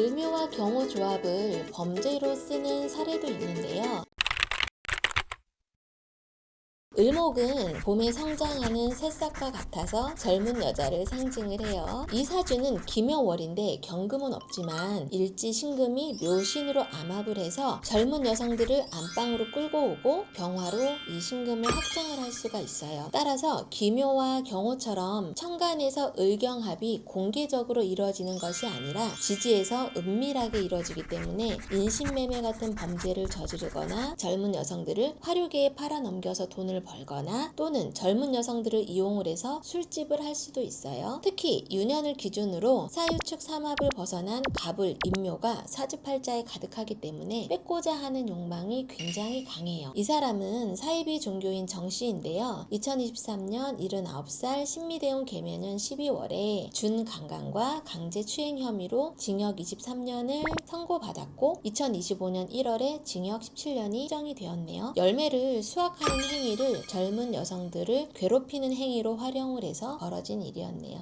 을묘와 경호 조합을 범죄로 쓰는 사례도 있는데요. 을목은 봄에 성장하는 새싹과 같아서 젊은 여자를 상징을 해요. 이 사주는 기묘월인데 경금은 없지만 일지 신금이 묘신으로 암합을 해서 젊은 여성들을 안방으로 끌고 오고 병화로 이 신금을 확장을 할 수가 있어요. 따라서 기묘와 경호처럼 천간에서 을경합이 공개적으로 이루어지는 것이 아니라 지지에서 은밀하게 이루어지기 때문에 인신매매 같은 범죄를 저지르거나 젊은 여성들을 화류계에 팔아넘겨서 돈을 벌거나 또는 젊은 여성들을 이용을 해서 술집을 할 수도 있어요. 특히 유년을 기준으로 사유축 삼합을 벗어난 갑을 임묘가 사주팔자에 가득하기 때문에 뺏고자 하는 욕망이 굉장히 강해요. 이 사람은 사이비 종교인 정씨인데요. 2023년 79살 신미대운 개면년 12월에 준강간과 강제 추행 혐의로 징역 23년을 선고받았고 2025년 1월에 징역 17년이 정이 되었네요. 열매를 수확하는 행위를 젊은 여성들을 괴롭히는 행위로 활용을 해서 벌어진 일이었네요.